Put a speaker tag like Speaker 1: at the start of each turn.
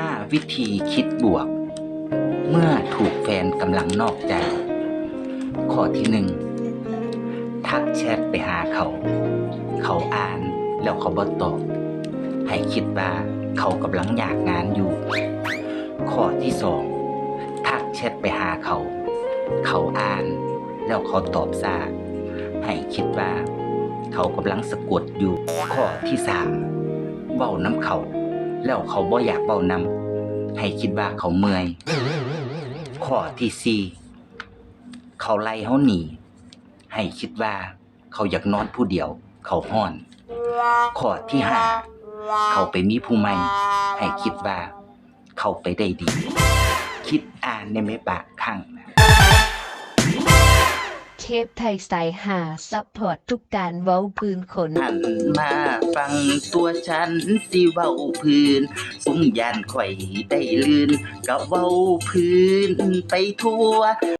Speaker 1: 5 วิธีคิดบวก เมื่อถูกแฟนกำลังนอกใจ ข้อที่หนึ่งทักแชทไปหาเขา เขาอ่านแล้วเขาบ่ตอบให้คิดว่าเขากำลังอยากงานอยู่ ข้อที่สองทักแชทไปหาเขา เขาอ่านแล้วเขาตอบซาให้คิดว่า เขากำลังสะกดอยู่ ข้อที่สามเบ้าน้ำเขา แล้วเขาบ่อยากเบ้านำให้คิดว่าเขาเมื่อยข้อที่สี่เขาไล่เขาหนีให้คิดว่าเขาอยากนอนผู้เดียว เขาห้อนข้อที่ห้าเขาไปมีผู้ใหม่ให้คิดว่า เขาไปได้ดี คิดอ่านในไม่ปากข้างนะ
Speaker 2: เทพไทยสายหาซัพพอร์ตทุกการเว้าพื้นขน
Speaker 1: หันมาฟังตัวฉันสิเว้าพื้นสุมยานข่อยได้ลื่นก็เว้าพื้นไปทั่ว